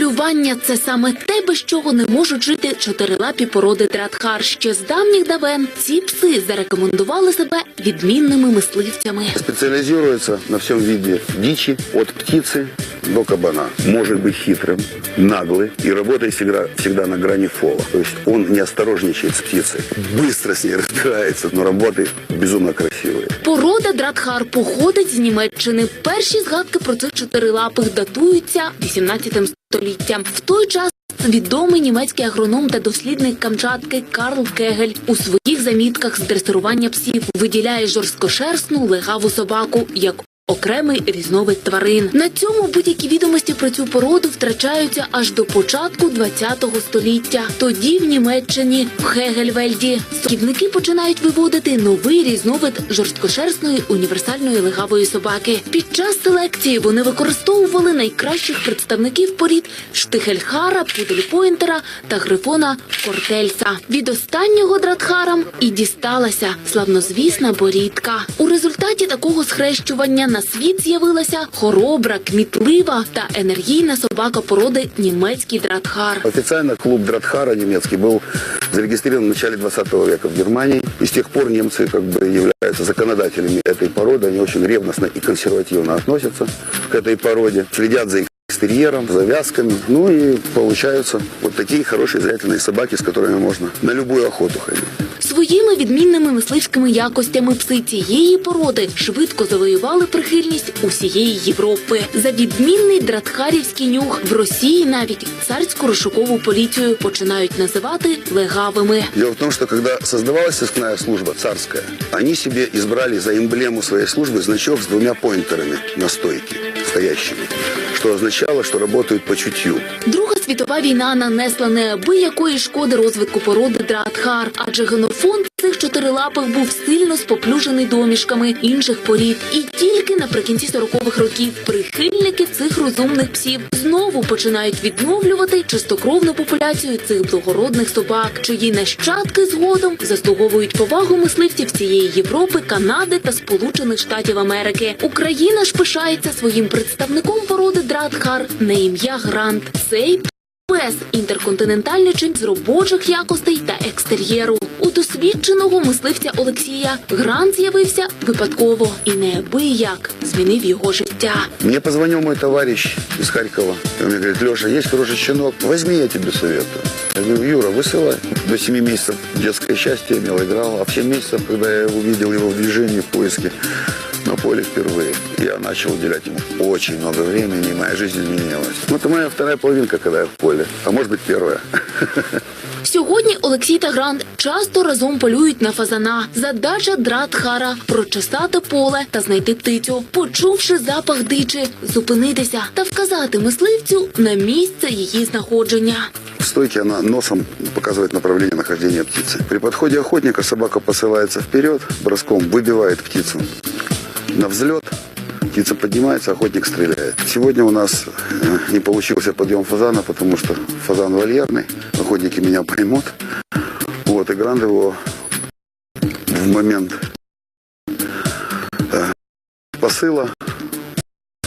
Полювання це саме те, без чого не можуть жити чотирилапі породи Дратхар. Ще з давніх давен ці пси зарекомендували себе відмінними мисливцями. Спеціалізуються на всьому віді дічі, от птицы до кабана. Может быть хитрым, наглый и работает всегда, всегда на грани фола. То есть он не осторожничает с птицей, быстро с ней разбирается, но работает безумно красивые. Порода Дратхар походить з Німеччини. Перші згадки про цих чотирилапих датуються 18 століттям. В той час відомий німецький агроном та дослідник Камчатки Карл Кегель у своїх замітках з дресирування псів виділяє жорсткошерстну легаву собаку як окремий різновид тварин. На цьому будь-які відомості про цю породу втрачаються аж до початку ХХ століття. Тоді в Німеччині в Хегельвельді садівники починають виводити новий різновид жорсткошерстної універсальної легавої собаки. Під час селекції вони використовували найкращих представників порід штихельхара, пудельпойнтера та грифона кортельса. Від останнього дратхарам і дісталася славнозвісна борідка. У результаті такого схрещування на світ з'явилася хоробра, кмітлива та енергійна собака породи німецький дратхар. Официально клуб Дратхара немецкий был зарегистрирован в начале 20 века в Германии. И с тех пор немцы как бы являются законодателями этой породы. Они очень ревностно и консервативно относятся к этой породе. Следят за их экстерьером, завязками. Ну и получаются вот такие хорошие зрительные собаки, с которыми можно на любую охоту ходить. Своїми відмінними мисливськими якостями пси цієї породи швидко завоювали прихильність усієї Європи. За відмінний дратхарівський нюх в Росії навіть царську розшукову поліцію починають називати легавими. Дело в том, что когда создавалась сыскная служба царская, они себе избрали за эмблему своей службы значок с двумя поинтерами на стойке стоящими, что означало, что работают по чутью. Друга світова війна нанесла неабиякої шкоди розвитку породи Дратхар, адже генофонд чотирилапих був сильно споплюжений домішками інших порід. І тільки наприкінці 40-х років прихильники цих розумних псів знову починають відновлювати чистокровну популяцію цих благородних собак, чиї нащадки згодом заслуговують повагу мисливців всієї Європи, Канади та Сполучених Штатів Америки. Україна ж пишається своїм представником породи Дратхар на ім'я Грант. Цей Пес інтерконтинентальний чин з робочих якостей та екстер'єру. У досвідченого мисливця Олексія Грант з'явився випадково і неабияк змінив його життя. Мне позвонил мой товарищ из Харькова. Он мне говорит, Леша, есть хороший щенок, возьми, я тебе советую. Я говорю, Юра, высылай. До 7 месяцев детское счастье имел, играл. А в 7 месяцев, когда я увидел его в движении, в поиске на поле впервые, я начал уделять ему очень много времени, и моя жизнь изменилась. Ну, это моя вторая половинка, когда я в поле. А может быть, первая. Сьогодні Олексій та Грант часто разом полюють на фазана. Задача Дратхара прочесати поле та знайти птицю, почувши запах дичі, зупинитися та вказати мисливцю на місце її знаходження. В стойке она носом показывает направление нахождения птицы. При подходе охотника собака посылается вперед, броском выбивает птицу На взлет. Птица поднимается, охотник стреляет. Сегодня у нас э, не получился подъем фазана, потому что фазан вольерный. Охотники меня поймут. Вот, и Гранд его в момент э, посыла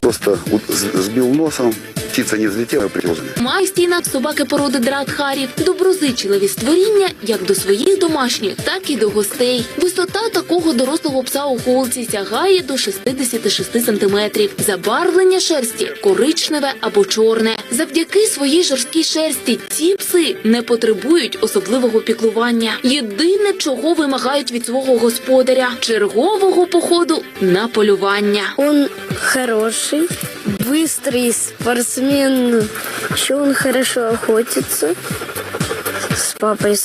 просто сбил носом. Птица не взлетела, прилетела. Майстіна собаки породи Дратхарів доброзичливі створіння як до своїх домашніх, так і до гостей. Висота такого дорослого пса у холці сягає до 66 сантиметрів. Забарвлення шерсті коричневе або чорне. Завдяки своїй жорсткій шерсті ці пси не потребують особливого піклування. Єдине, чого вимагають від свого господаря чергового походу на полювання. Он хороший, быстрый спортсмен. Еще он хорошо охотится. С папой